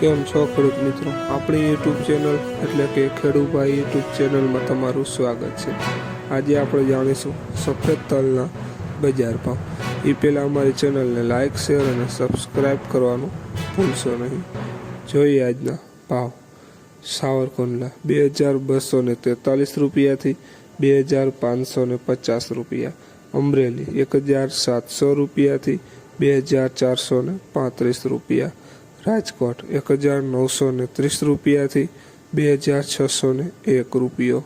કેમ છો ખેડૂત મિત્રો? આપણી યુટ્યુબ ચેનલ એટલે કે ખેડૂભાઈ યુટ્યુબ ચેનલમાં તમારું સ્વાગત છે. આજે આપણે જાણીશું સફેદ તલના બજાર ભાવ. એ પહેલાં અમારી ચેનલને લાઇક શેર અને સબસ્ક્રાઈબ કરવાનું ભૂલશો નહીં. જોઈએ આજના ભાવ. સાવરકુંડલા બે હજાર બસો ને તેતાલીસ રૂપિયાથી બે હજાર પાંચસો ને પચાસ રૂપિયા. અમરેલી એક હજાર સાતસો રૂપિયાથી બે હજાર ચારસો ને પાંત્રીસ રૂપિયા. રાજકોટ એક હજાર નવસો ને ત્રીસ રૂપિયાથી બે હજાર છસો ને એક રૂપિયો.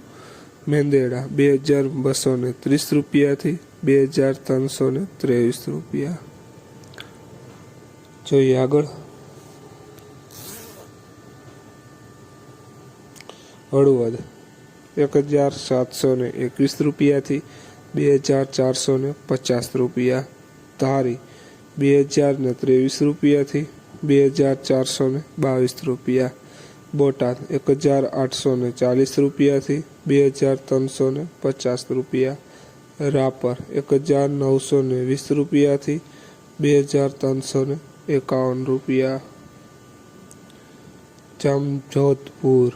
મેંદેડા બે હજાર બસો ને ત્રીસ રૂપિયાથી બે હજાર ત્રણસો ને ત્રેવીસ રૂપિયા. જોઈએ આગળ. હળવદ એક હજાર સાતસો ને એકવીસ રૂપિયાથી બે હજાર ચારસો ને પચાસ રૂપિયા. ધારી બે હજાર ને ત્રેવીસ રૂપિયાથી બે હજાર ચારસો ને બાવીસ રૂપિયા. બોટાદ એક હજાર આઠસો ને ચાલીસ રૂપિયાથી બે હજાર ત્રણસો ને પચાસ રૂપિયા. રાપર એક હજાર નવસો ને વીસ રૂપિયાથી બે હજાર ત્રણસો ને એકાવન રૂપિયા. જામજોધપુર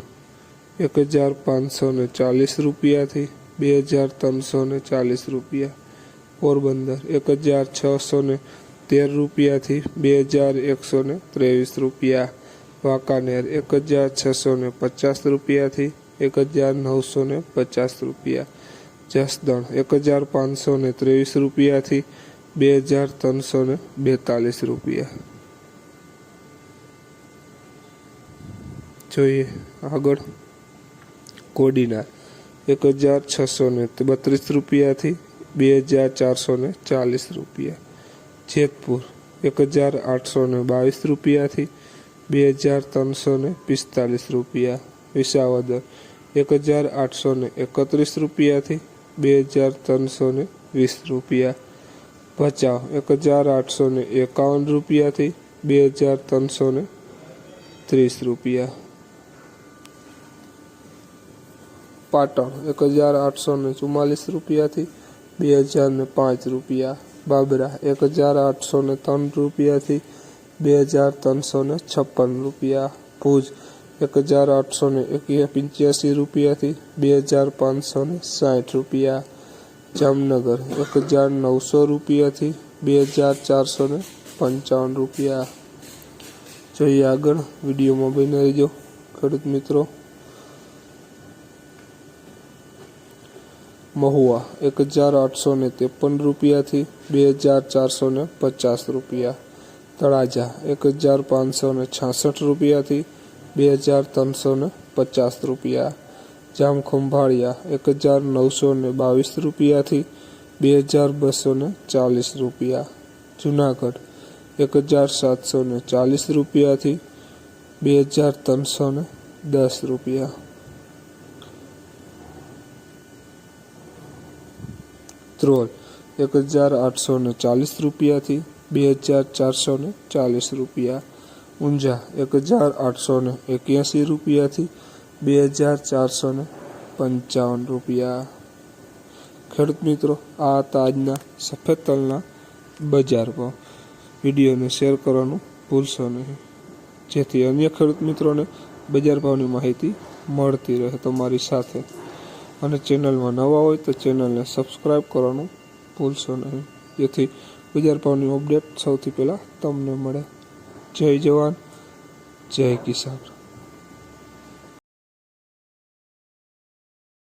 એક હજાર પાંચસો ને ચાલીસ રૂપિયાથી બે હજાર ત્રણસો ને ચાલીસ રૂપિયા. પોરબંદર એક હજાર છસો ને તેર રૂપિયાથી બે હજાર એકસો ને ત્રેવીસ રૂપિયા. વાંકાનેર એક હજાર છસો ને પચાસ રૂપિયાથી એક હજાર નવસો ને પચાસ રૂપિયા. જસદણ એક હજાર પાંચસો ને ત્રેવીસ રૂપિયાથી બે હજાર ત્રણસો ને બેતાલીસ રૂપિયા. જોઈએ આગળ. કોડીનાર એક હજાર છસો ને બત્રીસ રૂપિયાથી બે હજાર ચારસો ને ચાલીસ રૂપિયા. જેતપુર એક હજાર આઠસો ને બાવીસ રૂપિયાથી બે હજાર ત્રણસો ને પિસ્તાલીસ રૂપિયા. વિસાવદર એક હજાર આઠસો ને એકત્રીસ રૂપિયાથી બે હજાર ત્રણસો ને વીસ રૂપિયા. ભચાઉ એક હજાર આઠસો ને એકાવન રૂપિયાથી બે હજાર ત્રણસો ને ત્રીસ રૂપિયા. પાટણ એક હજાર આઠસો ને ચુમ્માલીસ રૂપિયાથી બે હજાર ને પાંચ રૂપિયા. બાબરા, એક હજાર આઠસો ને ત્રણ રૂપિયાથી બે હજાર ત્રણસો ને છપ્પન રૂપિયા. ભુજ, એક હજાર આઠસો ને પંચ્યાસી રૂપિયાથી બે હજાર પાંચસો ને સાઠ રૂપિયા. જામનગર, એક હજાર નવસો રૂપિયાથી બે હજાર ચારસો ને પંચાવન રૂપિયા. જોઈએ આગળ, વિડીયોમાં બની રહેજો. ખેડૂત મિત્રો મહુવા એક હજાર આઠસો ને ત્રેપન રૂપિયાથી બે હજાર ચારસો ને પચાસ રૂપિયા. તળાજા એક હજાર પાંચસો ને છાસઠ રૂપિયાથી બે હજાર ત્રણસો ને પચાસ રૂપિયા. જામખંભાળિયા એક હજાર નવસો ને બાવીસ રૂપિયાથી બે હજાર બસો ને ચાલીસ રૂપિયા. જુનાગઢ એક હજાર સાતસો ને ચાલીસ રૂપિયાથી બે હજાર ત્રણસો ને દસ રૂપિયા. ત્રોલ એક હજાર આઠસો ને ચાલીસ રૂપિયાથી બે હજાર ચારસો ને ચાલીસ રૂપિયા. ઊંઝા એક હજાર આઠસો ને એક્યાસી રૂપિયાથી બે હજાર ચારસો ને પંચાવન રૂપિયા. ખેડૂત મિત્રો, આ હતા આજના સફેદ તલના બજાર ભાવ વિડીયોને શેર કરવાનું ભૂલશો નહીં. જેથી અન્ય ખેડૂત મિત્રોને બજાર ભાવની માહિતી મળતી રહે તમારી સાથે. અને ચેનલમાં નવા હોય તો ચેનલને સબસ્ક્રાઈબ કરવાનું ભૂલશો નહીં. જેથી બજાર ભાવની અપડેટ સૌથી પહેલાં તમને મળે. જય જવાન, જય કિસાન.